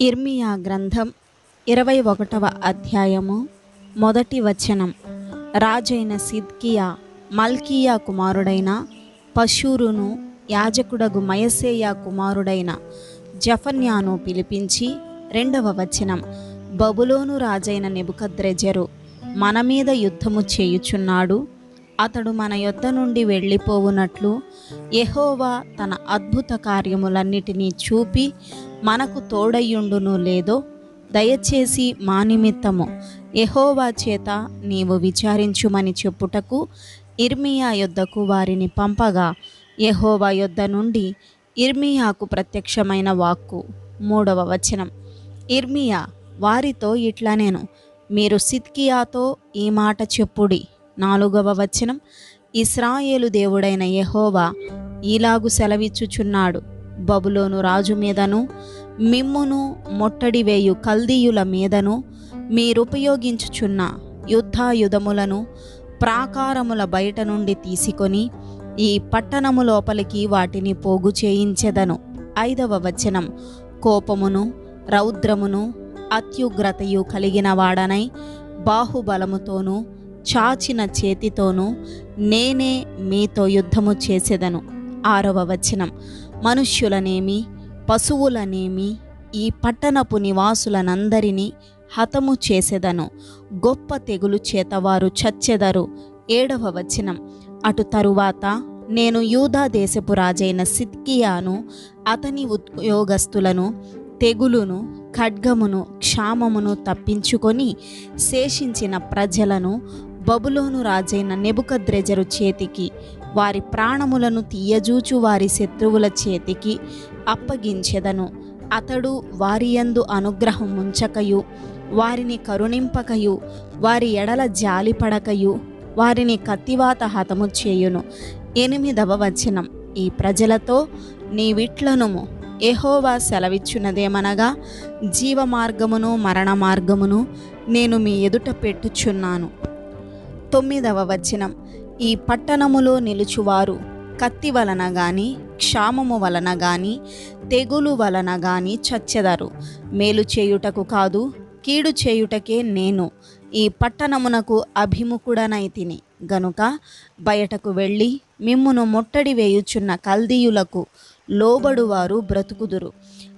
ఇర్మియా గ్రంథం ఇరవై ఒకటవ అధ్యాయము మొదటి వచనం. రాజైన సిద్కియా మల్కియా కుమారుడైన పశూరును యాజకుడగు మయసేయ కుమారుడైన జఫన్యాను పిలిపించి రెండవ వచనం. బబులోను రాజైన నెబుకద్రెజరు మన మీద యుద్ధము చేయుచున్నాడు అతడు మన యొద్ద నుండి వెళ్ళిపోవునట్లు ఎహోవా తన అద్భుత కార్యములన్నిటినీ చూపి మనకు తోడయ్యుండును లేదో దయచేసి మా నిమిత్తము ఎహోవా చేత నీవు విచారించుమని చెప్పుటకు ఇర్మియా యొద్దకు వారిని పంపగా ఎహోవా యొద్ద నుండి ఇర్మియాకు ప్రత్యక్షమైన వాక్కు మూడవ వచనం. ఇర్మియా వారితో ఇట్లా నేను మీరు సిద్కియాతో ఈ మాట చెప్పుడి. నాలుగవ వచనం. ఇస్రాయేలు దేవుడైన యహోవా ఈలాగు సెలవిచ్చుచున్నాడు. బబులోను రాజు మీదను మిమ్మును మొట్టడి వేయు కల్దీయుల మీదను మీరుపయోగించుచున్న యుద్ధాయుధములను ప్రాకారముల బయట నుండి తీసుకొని ఈ పట్టణము లోపలికి వాటిని పోగు చేయించెదను. ఐదవ వచనం. కోపమును రౌద్రమును అత్యుగ్రతయు కలిగిన వాడనై బాహుబలముతోనూ చాచిన చేతితోనూ నేనే మీతో యుద్ధము చేసేదను. ఆరవ వచనం. మనుష్యులనేమి పశువులనేమి ఈ పట్టణపు నివాసులనందరినీ హతము చేసేదను. గొప్ప తెగులు చేత వారు చచ్చెదరు. ఏడవ వచనం. అటు తరువాత నేను యూదా దేశపు రాజైన సిద్కియాను అతని ఉద్యోగస్తులను తెగులును ఖడ్గమును క్షామమును తప్పించుకొని శేషించిన ప్రజలను బబులోను రాజైన నెబుకద్రెజరు చేతికి వారి ప్రాణములను తీయజూచు వారి శత్రువుల చేతికి అప్పగించెదను. అతడు వారి యందు అనుగ్రహం ఉంచకయు వారిని కరుణింపకయు వారి ఎడల జాలిపడకయు వారిని కత్తివాత హతము చేయును. ఎనిమిదవ వచనం. ఈ ప్రజలతో నీ విట్లను ఎహోవా సెలవిచ్చున్నదేమనగా జీవ మార్గమును మరణ మార్గమును నేను మీ ఎదుట పెట్టుచున్నాను. తొమ్మిదవ వచనం. ఈ పట్టణములో నిలుచువారు కత్తి వలన గాని క్షామము వలన గాని తెగులు వలన గాని చచ్చెదరు. మేలు చేయుటకు కాదు కీడు చేయుటకే నేను ఈ పట్టణమునకు అభిముఖుడనై తిని. గనుక బయటకు వెళ్ళి మిమ్మును ముట్టడి వేయుచున్న కల్దీయులకు లోబడువారు బ్రతుకుదురు.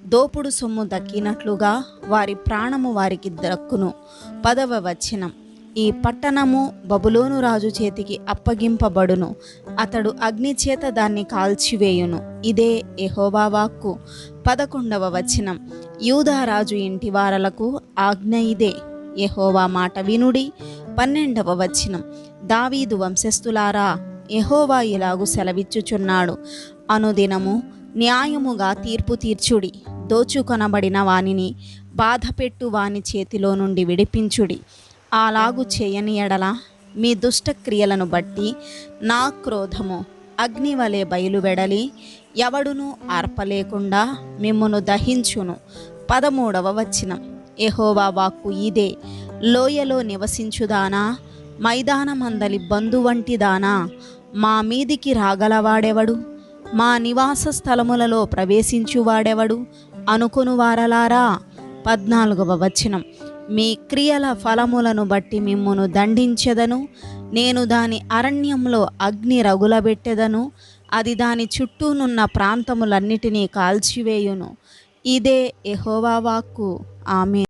దోపుడు సొమ్ము దక్కినట్లుగా వారి ప్రాణము వారికి దక్కును. పదవ వచనం. ఈ పట్టణము బబులోను రాజు చేతికి అప్పగింపబడును. అతడు అగ్ని చేత దాన్ని కాల్చివేయును. ఇదే ఎహోవా వాక్కు. పదకొండవ వచనం. యూదారాజు ఇంటి వారలకు ఆజ్ఞ ఇదే. యెహోవా మాట వినుడి. పన్నెండవ వచనం. దావీదు వంశస్థులారా యెహోవా ఇలాగు సెలవిచ్చుచున్నాడు. అనుదినము న్యాయముగా తీర్పు తీర్చుడి. దోచుకొనబడిన వానిని బాధపెట్టు వాని చేతిలో నుండి విడిపించుడి. అలాగు చేయని ఎడల మీ దుష్టక్రియలను బట్టి నా క్రోధము అగ్ని వలె బయలువెడలి ఎవడును ఆర్పలేకుండా మిమ్మును దహించును. పదమూడవ వచనం. ఎహోవా వాక్కు ఇదే. లోయలో నివసించుదానా? మైదానమందలి బంధు వంటిదానా మా మీదికి రాగలవాడెవడు? మా నివాస స్థలములలో ప్రవేశించువాడెవడు? అనుకును వారలారా పద్నాలుగవ వచనం. మీ క్రియల ఫలములను బట్టి మిమ్మును దండించెదను. నేను దాని అరణ్యంలో అగ్ని రగులబెట్టెదను. అది దాని చుట్టూనున్న ప్రాంతములన్నిటినీ కాల్చివేయును. ఇదే ఎహోవా వాక్కు. ఆమె